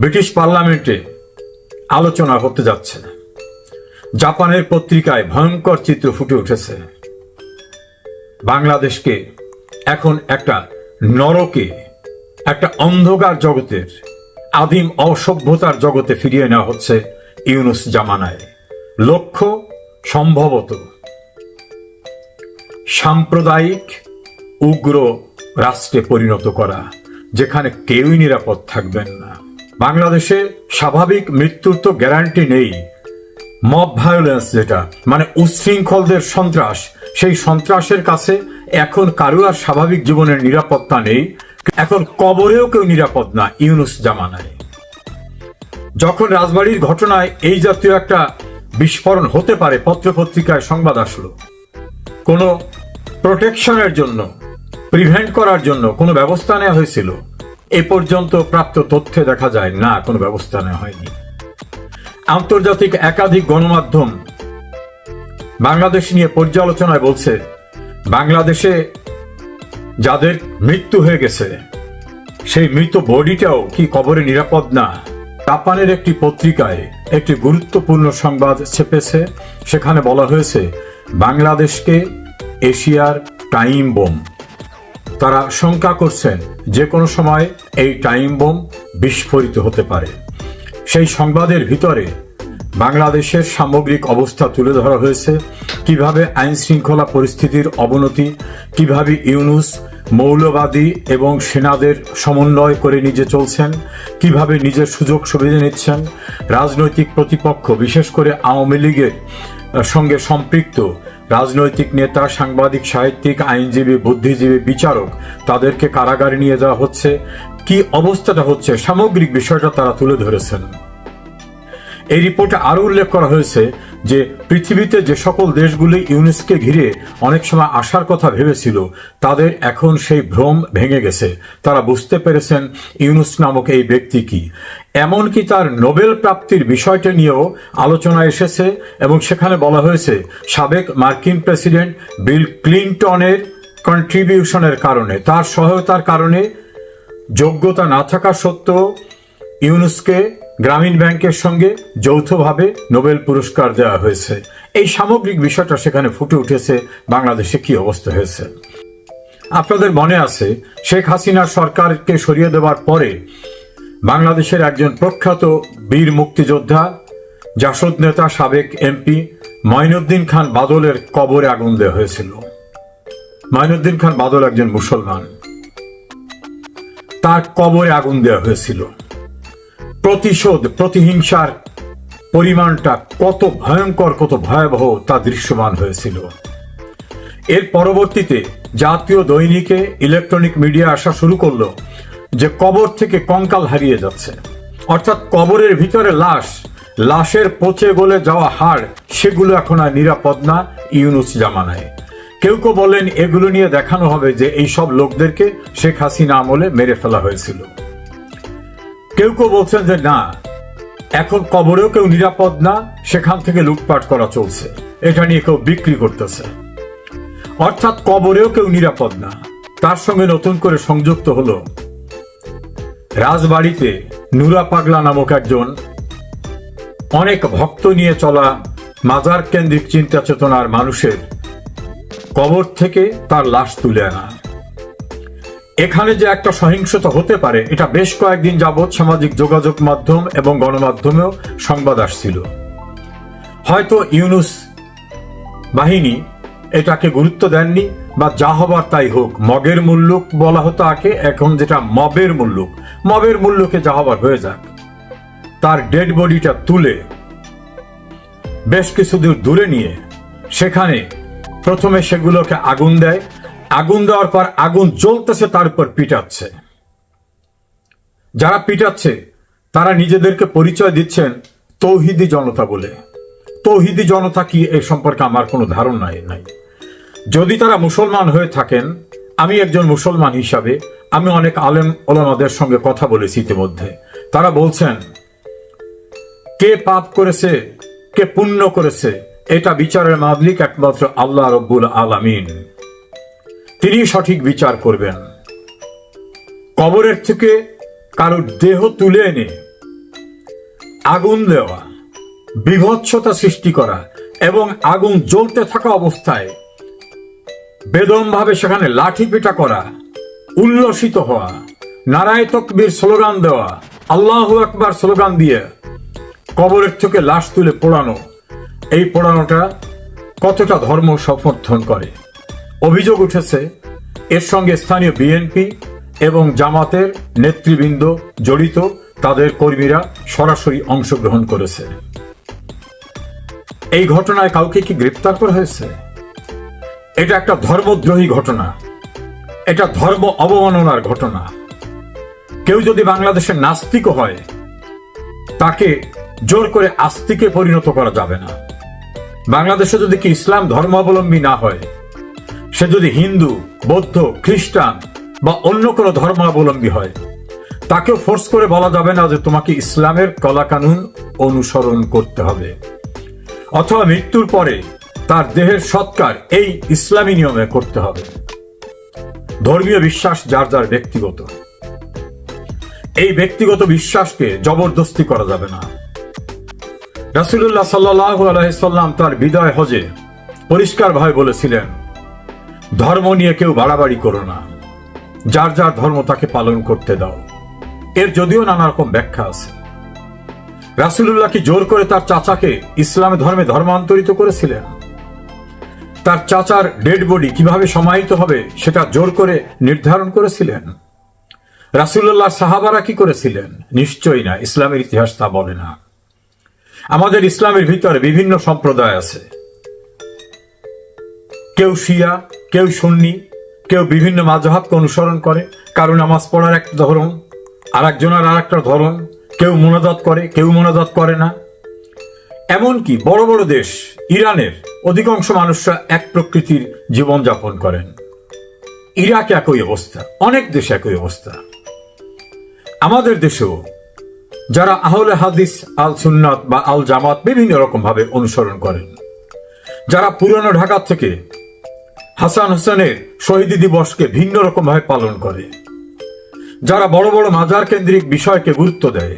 British পার্লামেন্টে আলোচনা হতে যাচ্ছে। জাপানের পত্রিকায় ভয়ঙ্কর চিত্র ফুটে উঠেছে। বাংলাদেশকে এখন একটা নরকে, একটা অন্ধকার জগতের, আদিম অসভ্যতার জগতে ফিরিয়ে নেওয়া হচ্ছে ইউনুস জামানায়। লক্ষ্য সম্ভবত সাম্প্রদায়িক উগ্র রাষ্ট্রে পরিণত করা, যেখানে কেউই নিরাপদ থাকবেন না। বাংলাদেশে স্বাভাবিক মৃত্যুর তো গ্যারান্টি নেই। মব ভায়োলেন্স যেটা মানে উচ্ছৃঙ্খলদের সন্ত্রাস, সেই সন্ত্রাসের কাছে এখন কারও আর স্বাভাবিক জীবনের নিরাপত্তা নেই। এখন কবরেও কেউ নিরাপদ না, ইউনুস জামানায়। যখন রাজবাড়ির ঘটনায় এই জাতীয় একটা বিস্ফোরণ হতে পারে, পত্রপত্রিকায় সংবাদ আসলো, কোনো প্রোটেকশনের জন্য প্রিভেন্ট করার জন্য কোনো ব্যবস্থা নেওয়া হয়েছিল এ পর্যন্ত প্রাপ্ত তথ্যে দেখা যায়, না, কোনো ব্যবস্থা নেওয়া হয়নি। আন্তর্জাতিক একাধিক গণমাধ্যম বাংলাদেশ নিয়ে পর্যালোচনায় বলছে, বাংলাদেশে যাদের মৃত্যু হয়ে গেছে, সেই মৃত বডিটাও কি কবরে নিরাপদ না? জাপানের একটি পত্রিকায় একটি গুরুত্বপূর্ণ সংবাদ ছেপেছে, সেখানে বলা হয়েছে, বাংলাদেশকে এশিয়ার টাইম বোম। তারা শঙ্কা করছেন, যে কোনো সময় এই টাইম বোম বিস্ফোরিত হতে পারে। সেই সংবাদের ভিতরে বাংলাদেশের সামগ্রিক অবস্থা তুলে ধরা হয়েছে। কীভাবে আইন শৃঙ্খলা পরিস্থিতির অবনতি, কীভাবে ইউনুস মৌলবাদী এবং সেনাদের সমন্বয় করে নিজে চলছেন, কীভাবে নিজের সুযোগ সুবিধা নিচ্ছেন, রাজনৈতিক প্রতিপক্ষ, বিশেষ করে আওয়ামী লীগের সঙ্গে সম্পৃক্ত রাজনৈতিক নেতা, সাংবাদিক, সাহিত্যিক, আইনজীবী, বুদ্ধিজীবী, বিচারক, তাদেরকে কারাগারে নিয়ে যাওয়া হচ্ছে। কি অবস্থাটা হচ্ছে সামগ্রিক বিষয়টা তারা তুলে ধরেছেন। এই রিপোর্টে আরও উল্লেখ করা হয়েছে যে পৃথিবীতে যে সকল দেশগুলি ইউনেস্কে ঘিরে অনেক সময় আসার কথা ভেবেছিল, তাদের এখন সেই ভ্রম ভেঙে গেছে। তারা বুঝতে পেরেছেন ইউনুস নামক এই ব্যক্তি কি। এমনকি তার নোবেল প্রাপ্তির বিষয়টা নিয়েও আলোচনা এসেছে এবং সেখানে বলা হয়েছে, সাবেক মার্কিন প্রেসিডেন্ট বিল ক্লিন্টনের কন্ট্রিবিউশনের কারণে। তার সহায়তার কারণে যোগ্যতা না থাকা সত্ত্বেও ইউনুসকে গ্রামীণ ব্যাংকের সঙ্গে যৌথভাবে নোবেল পুরস্কার দেওয়া হয়েছে। এই সামগ্রিক বিষয়টা সেখানে ফুটে উঠেছে। বাংলাদেশে কি অবস্থা হয়েছে? আপনাদের মনে আছে, শেখ হাসিনার সরকারকে সরিয়ে দেওয়ার পরে বাংলাদেশের একজন প্রখ্যাত বীর মুক্তিযোদ্ধা, জাসদ নেতা সাবেক এমপি মঈনুদ্দিন খান বাদলের কবরে আগুন দেওয়া হয়েছিল। মঈনুদ্দিন খান বাদল একজন মুসলমান। তার কবরে আগুন দেওয়া হয়েছিল। প্রতিশোধ, প্রতিহিংসার পরিমাণটা কত ভয়ঙ্কর, কত ভয়াবহ তা দৃশ্যমান হয়েছিল। এর পরবর্তীতে জাতীয় দৈনিকে ইলেকট্রনিক মিডিয়া আসা শুরু করল যে কবর থেকে কঙ্কাল হারিয়ে যাচ্ছে। অর্থাৎ কবরের ভিতরে লাশ, লাশের পচে গলে যাওয়া হাড়, সেগুলো এখন আর নিরাপদ না, ইউনুস জামানায়। কেউ কেউ বলেন, এগুলো নিয়ে দেখানো হবে যে এই সব লোকদেরকে শেখ হাসিনা আমলে মেরে ফেলা হয়েছিল। কেউ কেউ বলছেন যে না, এখন কবরেও কেউ নিরাপদ না, সেখান থেকে লুটপাট করা চলছে। এটা নিয়ে কেউ বিক্রি করতেছে। অর্থাৎ কবরেও কেউ নিরাপদ না। তার সঙ্গে নতুন করে সংযুক্ত হলো রাজবাড়িতে নুরা পাগলা নামক একজন অনেক ভক্ত নিয়ে চলা মাজার কেন্দ্রিক চিন্তা চেতনার মানুষের কবর থেকে তার লাশ তুলে আনা। এখানে যে একটা সহিংসতা হতে পারে, এটা বেশ কয়েকদিন যাবৎ সামাজিক যোগাযোগ মাধ্যম এবং গণমাধ্যমেও সংবাদ আসছিল। হয়তো ইউনুস বাহিনী এটাকে গুরুত্ব দেননি, বা যা হবার তাই হোক, মগের মূল্যক বলা হতো আগে, এখন যেটা মবের মূল্যক মবের মূল্যকে যা হবার হয়ে যাক। তার ডেড বডিটা তুলে, বেশ কিছু দূর দূরে নিয়ে, সেখানে প্রথমে সেগুলোকে আগুন দেয় আগুন দেওয়ার পর আগুন জ্বলতেছে, তার উপর পিটাচ্ছে। যারা পিটাচ্ছে, তারা নিজেদেরকে পরিচয় দিচ্ছেন তৌহিদি জনতা বলে। তৌহিদি জনতা কি এ সম্পর্কে আমার কোনো ধারণা নাই। যদি তারা মুসলমান হয়ে থাকেন, আমি একজন মুসলমান হিসাবে আমি অনেক আলেম ওলামাদের সঙ্গে কথা বলেছি ইতিমধ্যে। তারা বলছেন, কে পাপ করেছে, কে পুণ্য করেছে, এটা বিচারের মাদলিক একমাত্র আল্লাহ রব্বুল আলামিন। তিনি সঠিক বিচার করবেন। কবরের থেকে কারোর দেহ তুলে এনে আগুন দেওয়া, বিভৎসতা সৃষ্টি করা এবং আগুন জ্বলতে থাকা অবস্থায় বেদমভাবে সেখানে লাঠি পিটা করা, উল্লসিত হওয়া, নারায় তকবীর স্লোগান দেওয়া, আল্লাহ আকবার স্লোগান দিয়ে কবরের থেকে লাশ তুলে পোড়ানো, এই পোড়ানোটা কতটা ধর্ম সমর্থন করে? অভিযোগ উঠেছে, এর সঙ্গে স্থানীয় বিএনপি এবং জামাতের নেতৃবৃন্দ জড়িত তাদের কর্মীরা সরাসরি অংশগ্রহণ করেছে। এই ঘটনায় কাউকে কি গ্রেপ্তার করা হয়েছে? এটা একটা ধর্মদ্রোহী ঘটনা। এটা ধর্ম অবমাননার ঘটনা। কেউ যদি বাংলাদেশের নাস্তিক হয়, তাকে জোর করে আস্তিকে পরিণত করা যাবে না। বাংলাদেশে যদি কি ইসলাম ধর্মাবলম্বী না হয় সে যদি হিন্দু, বৌদ্ধ, খ্রিস্টান বা অন্য কোনো ধর্মাবলম্বী হয়, তাকেও ফোর্স করে বলা যাবে না যে তোমাকে ইসলামের কলাকানুন অনুসরণ করতে হবে। অথবা মৃত্যুর পরে তার দেহের সৎকার এই ইসলামী নিয়মে করতে হবে। ধর্মীয় বিশ্বাস যার যার ব্যক্তিগত। এই ব্যক্তিগত বিশ্বাসকে জবরদস্তি করা যাবে না। রাসুল্লাহ সাল্লাহ আলাইসাল্লাম তার বিদায় হজে পরিষ্কারভাবে বলেছিলেন ধর্ম নিয়ে কেউ বাড়াবাড়ি করো না। যার যার ধর্ম তাকে পালন করতে দাও। এর যদিও নানা রকম ব্যাখ্যা আছে। রাসুল্লাহ কি জোর করে তার চাচাকে ইসলাম ধর্মে ধর্মান্তরিত করেছিলেন? তার চাচার ডেড বডি কীভাবে সমাহিত হবে সেটা জোর করে নির্ধারণ করেছিলেন? রাসুল্লাহ সাহাবারা কি করেছিলেন? নিশ্চয়ই না, ইসলামের ইতিহাস তা বলে না। আমাদের ইসলামের ভিতরে বিভিন্ন সম্প্রদায় আছে। কেউ শিয়া কেউ সুন্নি কেউ বিভিন্ন মাঝহাবকে অনুসরণ করে, কারও নামাজ পড়ার একটা ধরন আর একজনের আর একটা ধরন, কেউ মোনাজাত করে, কেউ মোনাজাত করে না। এমনকি বড় বড় দেশ, ইরানের অধিকাংশ মানুষরা এক প্রকৃতির জীবনযাপন করেন। ইরাক একই অবস্থা, অনেক দেশে একই অবস্থা। আমাদের দেশেও যারা আহলে হাদিস আল সুন্নাত বা আল জামাত বিভিন্ন রকম ভাবে অনুসরণ করেন, যারা পুরনো ঢাকা থেকে হাসান হোসেনের শহীদি দিবসকে ভিন্ন রকম ভাবে পালন করে। যারা বড় বড় মাজার কেন্দ্রিক বিষয়কে গুরুত্ব দেয়।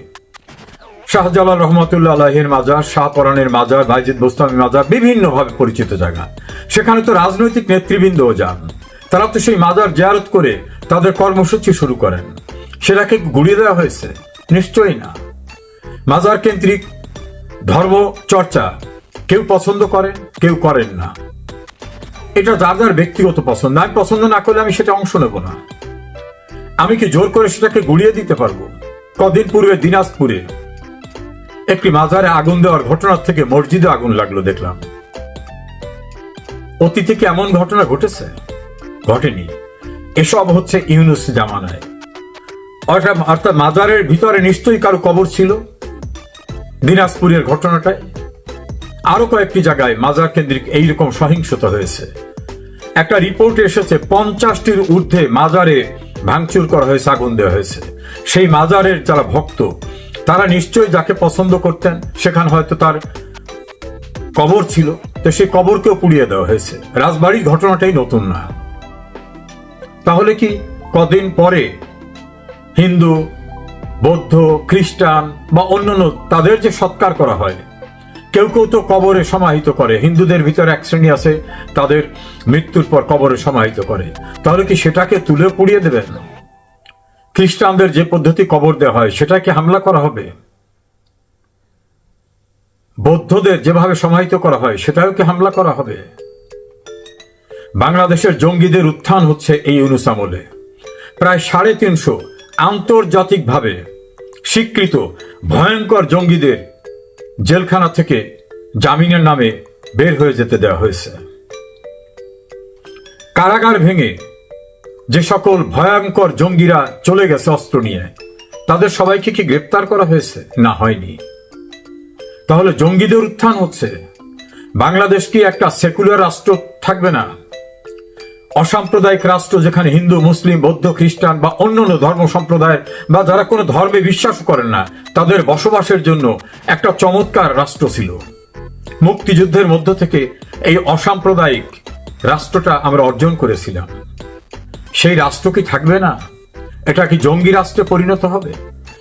শাহজালাল রহমতুল্লাহ আলাহের মাজার শাহপরানের মাজার, বাইজিদ বোস্তামি মাজার বিভিন্নভাবে পরিচিত জায়গা। সেখানে তো রাজনৈতিক নেতৃবৃন্দও যান। তারা তো সেই মাজার জিয়ারত করে তাদের কর্মসূচি শুরু করেন। সেটাকে গুড়িয়ে দেওয়া হয়েছে? নিশ্চয়ই না। মাজার কেন্দ্রিক ধর্ম চর্চা কেউ পছন্দ করেন, কেউ করেন না। এটা যার যার ব্যক্তিগত পছন্দ। আমি পছন্দ না করলে আমি সেটা অংশ নেব না। আমি কি জোর করে সেটাকে গুড়িয়ে দিতে পারব? কদিন পূর্বে দিনাজপুরে একটি মাজারে আগুন দেওয়ার ঘটনার থেকে মসজিদে আগুন লাগল দেখলাম। অতীতে কি এমন ঘটনা ঘটেছে? ঘটেনি। এসব হচ্ছে ইউনুস জামানায়। অর্থাৎ অর্থাৎ মাজারের ভিতরে নিশ্চয়ই কারও কবর ছিল। দিনাজপুরের ঘটনাটায় আরও কয়েকটি জায়গায় মাজার কেন্দ্রিক এইরকম সহিংসতা হয়েছে। একটা রিপোর্ট এসেছে, পঞ্চাশটির ঊর্ধ্বে মাজারে ভাঙচুর করা হয়েছে, আগুন দেওয়া হয়েছে। সেই মাজারের যারা ভক্ত, তারা নিশ্চয়ই যাকে পছন্দ করতেন, সেখানে হয়তো তার কবর ছিল, তো সেই কবরকেও পুড়িয়ে দেওয়া হয়েছে। রাজবাড়ির ঘটনাটাই নতুন না। তাহলে কি কদিন পরে হিন্দু, বৌদ্ধ, খ্রিস্টান বা অন্যান্য তাদের যে সৎকার করা হয় কেউ কেউ তো কবরে সমাহিত করে। হিন্দুদের ভিতরে এক শ্রেণি আছে, তাদের মৃত্যুর পর কবরে সমাহিত করে। তাহলে কি সেটাকে তুলে পুড়িয়ে দেবেন? খ্রিস্টানদের যে পদ্ধতি কবর দেওয়া হয়, সেটাকে হামলা করা হবে? বৌদ্ধদের যেভাবে সমাহিত করা হয়, সেটাও কি হামলা করা হবে? বাংলাদেশের জঙ্গিদের উত্থান হচ্ছে এই ইউনুস আমলে প্রায় সাড়ে তিনশো আন্তর্জাতিকভাবে স্বীকৃত ভয়ঙ্কর জঙ্গিদের জেলখানা থেকে জামিনের নামে বের হয়ে যেতে দেওয়া হয়েছে। কারাগার ভেঙে যে সকল ভয়ঙ্কর জঙ্গিরা চলে গেছে অস্ত্র নিয়ে, তাদের সবাইকে কি গ্রেপ্তার করা হয়েছে? না, হয়নি। তাহলে জঙ্গিদের উত্থান হচ্ছে। বাংলাদেশ কি একটা সেকুলার রাষ্ট্র থাকবে না? অসাম্প্রদায়িক রাষ্ট্র যেখানে হিন্দু, মুসলিম, বৌদ্ধ, খ্রিস্টান বা অন্যান্য ধর্ম সম্প্রদায় বা যারা কোনো ধর্মে বিশ্বাস করেন না, তাদের বসবাসের জন্য একটা চমৎকার রাষ্ট্র ছিল। মুক্তিযুদ্ধের মধ্য থেকে এই অসাম্প্রদায়িক রাষ্ট্রটা আমরা অর্জন করেছিলাম। সেই রাষ্ট্র কি থাকবে না? এটা কি জঙ্গি রাষ্ট্রে পরিণত হবে?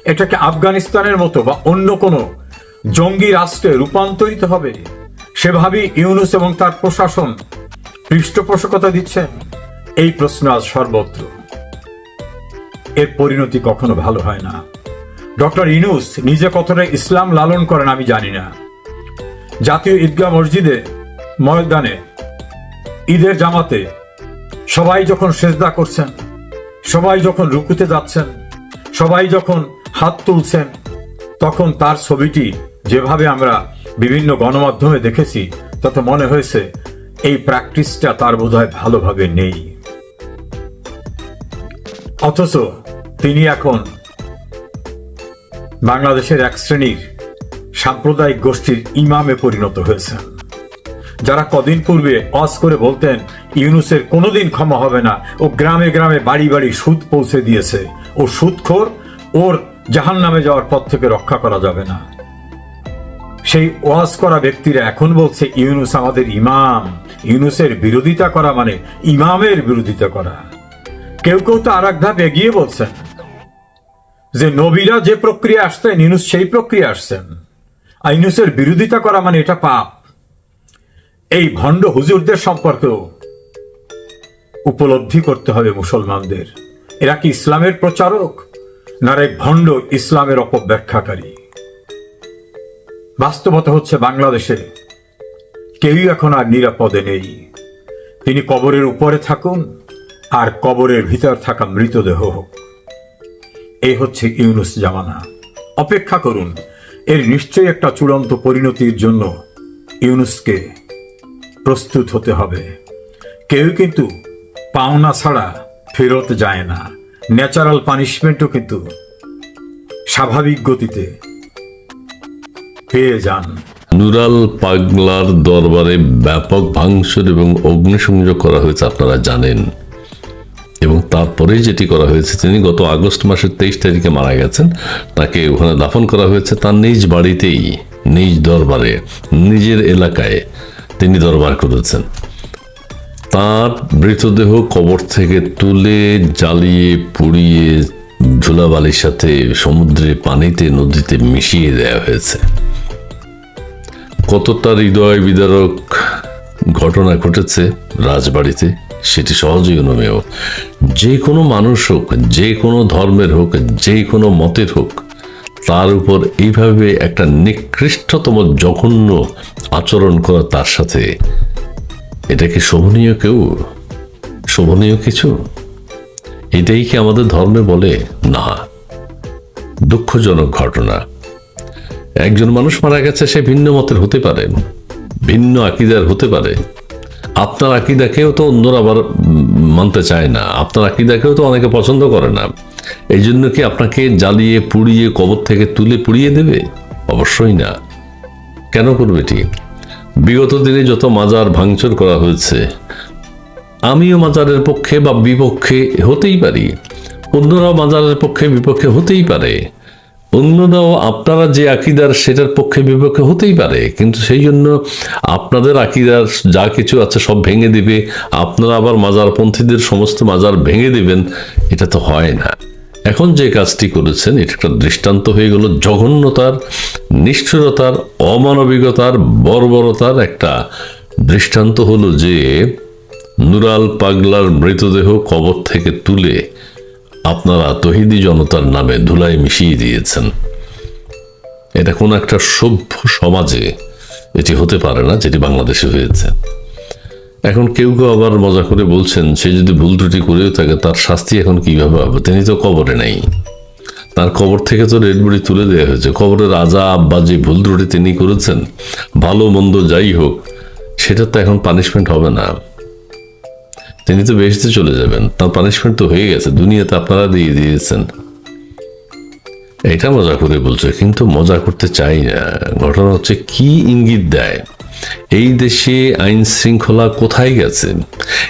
এটা কি আফগানিস্তানের মতো বা অন্য কোনো জঙ্গি রাষ্ট্রে রূপান্তরিত হবে? সেভাবেই ইউনুস এবং তার প্রশাসন পৃষ্ঠপোষকতা দিচ্ছেন? এই প্রশ্ন আজ সর্বত্র। এর পরিণতি কখনো ভালো হয় না। ডক্টর ইনুস নিজে কতটা ইসলাম লালন করেন আমি জানি না। জাতীয় ঈদগাহ মসজিদে, ময়দানে, ঈদের জামাতে সবাই যখন সেজদা করছেন, সবাই যখন রুকুতে যাচ্ছেন, সবাই যখন হাত তুলছেন, তখন তার ছবিটি যেভাবে আমরা বিভিন্ন গণমাধ্যমে দেখেছি, তত মনে হয়েছে এই প্র্যাকটিসটা তার বোধহয় ভালোভাবে নেই। অথচ তিনি এখন বাংলাদেশের এক শ্রেণির সাম্প্রদায়িক গোষ্ঠীর ইমামে পরিণত হয়েছেন। যারা কদিন পূর্বে অজ করে বলতেন, ইউনুসের কোনোদিন ক্ষমা হবে না ও গ্রামে গ্রামে বাড়ি বাড়ি সুদ পৌঁছে দিয়েছে ও সুদখোর ওর জাহান নামে যাওয়ার পথ থেকে রক্ষা করা যাবে না। সেই ওয়াজ করা ব্যক্তিরা এখন বলছে, ইউনুস আমাদের ইমাম। ইউনুসের বিরোধিতা করা মানে ইমামের বিরোধিতা করা। কেউ কেউ তো আর এক ধাপ এগিয়ে বলছেন যে নবীরা যে প্রক্রিয়া আসতেন ইউনুস সেই প্রক্রিয়া আসছেন। আর ইউনুসের বিরোধিতা করা মানে এটা পাপ। এই ভণ্ড হুজুরদের সম্পর্কেও উপলব্ধি করতে হবে মুসলমানদের। এরা কি ইসলামের প্রচারক না এক ভণ্ড ইসলামের অপব্যাখ্যাকারী? বাস্তবতা হচ্ছে বাংলাদেশে কেউই এখন আর নিরাপদে নেই। তিনি কবরের উপরে থাকুন, আর কবরের ভিতর থাকা মৃতদেহ হোক। এই হচ্ছে ইউনুস জামানা। অপেক্ষা করুন, এর নিশ্চয়ই একটা চূড়ান্ত পরিণতির জন্য ইউনুসকে প্রস্তুত হতে হবে। কেউ কিন্তু পাওনা ছাড়া ফেরত যায় না। ন্যাচারাল পানিশমেন্টও কিন্তু স্বাভাবিক গতিতে পেয়ে যান। নুরাল পাগলার দরবারে ব্যাপক ভাঙচুর এবং অগ্নিসংযোগ করা হয়েছে, আপনারা জানেন। এবং তারপরে যেটি করা হয়েছে, তিনি গত আগস্ট মাসের তেইশ তারিখে মারা গেছেন। তাকে ওখানে দাফন করা হয়েছে তার নিজ বাড়িতেই, নিজ দরবারে, নিজের এলাকায় তিনি দরবার করেছেন। তার মৃতদেহ কবর থেকে তুলে জ্বালিয়ে, পুড়িয়ে ধুলাবালির সাথে সমুদ্রে পানিতে, নদীতে মিশিয়ে দেওয়া হয়েছে। কতটা হৃদয় বিদারক ঘটনা ঘটেছে রাজবাড়িতে। সেটি সহজেই অনুমেয় যে কোনো মানুষ হোক, যে কোনো ধর্মের হোক, যে কোনো মতের হোক, তার উপর এইভাবে একটা নিকৃষ্টতম জঘন্য আচরণ করা তার সাথে। এটা কি শোভনীয় কেউ? শোভনীয় কিছু? এটাই কি আমাদের ধর্মে বলে? না। দুঃখজনক ঘটনা। একজন মানুষ মারা গেছে, সে ভিন্ন মতের হতে পারে, ভিন্ন আকিদার হতে পারে। আপনার আকিদাকেও তো অন্যরা আবার মানতে চায় না, আপনার আকিদাকেও তো অনেকে পছন্দ করে না। এই জন্য কি আপনাকে জ্বালিয়ে, পুড়িয়ে, কবর থেকে তুলে পুড়িয়ে দেবে? অবশ্যই না। কেন করবে ঠিক বিগত দিনে যত মাজার ভাঙচুর করা হয়েছে, আমিও মাজারের পক্ষে বা বিপক্ষে হতেই পারি। অন্যরাও মাজারের পক্ষে বিপক্ষে হতেই পারে। অন্যরাও আপনারা যে আকিদার, সেটার পক্ষে বিপক্ষে হতেই পারে। কিন্তু সেই জন্য আপনাদের আকিদার যা কিছু আছে সব ভেঙে দিবে। আপনারা আবার মাজারপন্থীদের সমস্ত মাজার ভেঙে দিবেন, এটা তো হয় না। এখন যে কাজটি করেছেন, এটা একটা দৃষ্টান্ত হয়ে গেল জঘন্যতার, নিষ্ঠুরতার, অমানবিকতার, বর্বরতার একটা দৃষ্টান্ত হলো যে নুরাল পাগলার মৃতদেহ কবর থেকে তুলে আপনারা তহিদি জনতার নামে ধুলায় মিশিয়ে দিয়েছেন। এটা কোন একটা সভ্য সমাজে এটি হতে পারে না, যেটি বাংলাদেশে হয়েছে। এখন কেউ কেউ আবার মজা করে বলছেন, সে যদি ভুল ত্রুটি করেও থাকে, তার শাস্তি এখন কীভাবে হবে? তিনি তো কবরে নেই। তার কবর থেকে তো রেডবুড়ি তুলে দেওয়া হয়েছে। কবরের রাজা আব্বা যে ভুল ত্রুটি তিনি করেছেন, ভালো মন্দ যাই হোক সেটা তো এখন পানিশমেন্ট হবে না। তিনি তো বেহেশতে চলে যাবেন, তার পানিশমেন্ট তো হয়ে গেছে, দুনিয়াতে আপনারা দিয়ে দিয়েছেন। এটা মজা করে বলছে, কিন্তু মজা করতে চাই না। ঘটনা হচ্ছে, কি ইঙ্গিত দেয়? এই দেশে আইন শৃঙ্খলা কোথায় গেছে?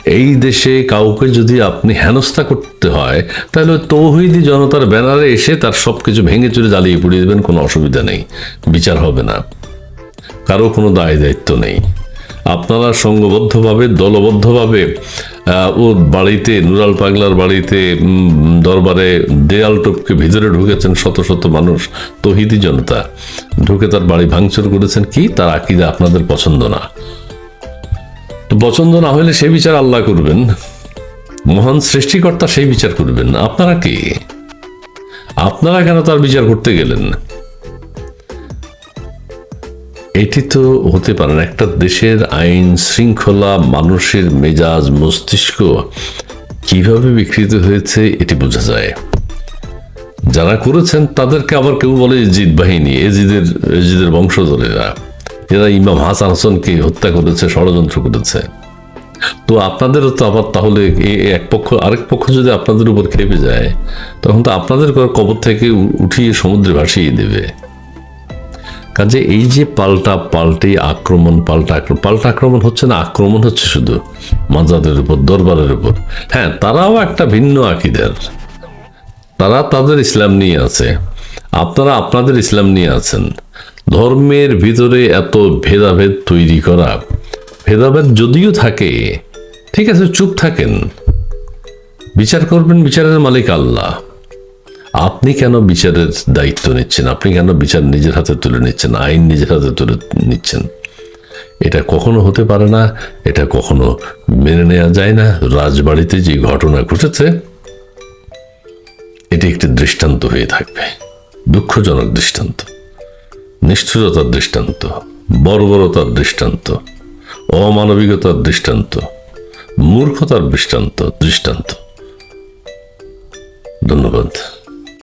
এই দেশে কাউকে যদি আপনি হেনস্থা করতে হয়, তাহলে তৌহিদি জনতার ব্যানারে এসে তার সব কিছু ভেঙে চুরে জ্বালিয়ে পুড়িয়ে দেবেন, কোনো অসুবিধা নেই, বিচার হবে না। কারও কোনো দায় দায়িত্ব নেই। আপনারা সংঘবদ্ধভাবে দলবদ্ধভাবে ওর বাড়িতে, নুরাল পাগলার বাড়িতে দরবারে দেয়াল টপকে ভিতরে ঢুকেছেন শত শত মানুষ, তহিদি জনতা। ঢুকে তার বাড়ি ভাঙচুর করেছেন কি? তার আকিদা আপনাদের পছন্দ না। তো পছন্দ না হলে সেই বিচার আল্লাহ করবেন। মহান সৃষ্টিকর্তা সেই বিচার করবেন। আপনারা কি? আপনারা কেন তার বিচার করতে গেলেন? এটি তো হতে পারে না। একটা দেশের আইন শৃঙ্খলা, মানুষের মেজাজ, মস্তিষ্ক কীভাবে বিকৃত হয়েছে, এটি বোঝা যায়। যারা করেছেন, তাদেরকে আবার কেউ বলে এজিদ বাহিনী এজিদের এজিদের বংশধরেরা। এরা ইমাম হাসান হাসানকে হত্যা করেছে, ষড়যন্ত্র করেছে। তো আপনাদেরও তো আবার তাহলে এক পক্ষ, আরেক পক্ষ যদি আপনাদের উপর খেপে যায়, তখন তো আপনাদের কবর থেকে উঠিয়ে সমুদ্রে ভাসিয়ে দেবে। কাজে এই যে পাল্টা পাল্টে আক্রমণ, পাল্টা আক্রমণ পাল্টা আক্রমণ হচ্ছে না, আক্রমণ হচ্ছে শুধু মাজাদের উপর, দরবারের উপর। হ্যাঁ তারাও একটা ভিন্ন আকিদের। তারা তাদের ইসলাম নিয়ে আছে। আপনারা আপনাদের ইসলাম নিয়ে আছেন। ধর্মের ভিতরে এত ভেদাভেদ তৈরি করা, ভেদাভেদ যদিও থাকে, ঠিক আছে, চুপ থাকেন। বিচার করবেন বিচারের মালিক আল্লাহ। আপনি কেন বিচারের দায়িত্ব নিচ্ছেন? আপনি কেন বিচার নিজের হাতে তুলে নিচ্ছেন? আইন নিজের হাতে তুলে নিচ্ছেন? এটা কখনো হতে পারে না, এটা কখনো মেনে নেওয়া যায় না। রাজবাড়িতে যে ঘটনা ঘটেছে, এটি একটি দৃষ্টান্ত হয়ে থাকবে। দুঃখজনক দৃষ্টান্ত, নিষ্ঠুরতার দৃষ্টান্ত, বর্বরতার দৃষ্টান্ত, অমানবিকতার দৃষ্টান্ত, মূর্খতার দৃষ্টান্ত দৃষ্টান্ত। ধন্যবাদ।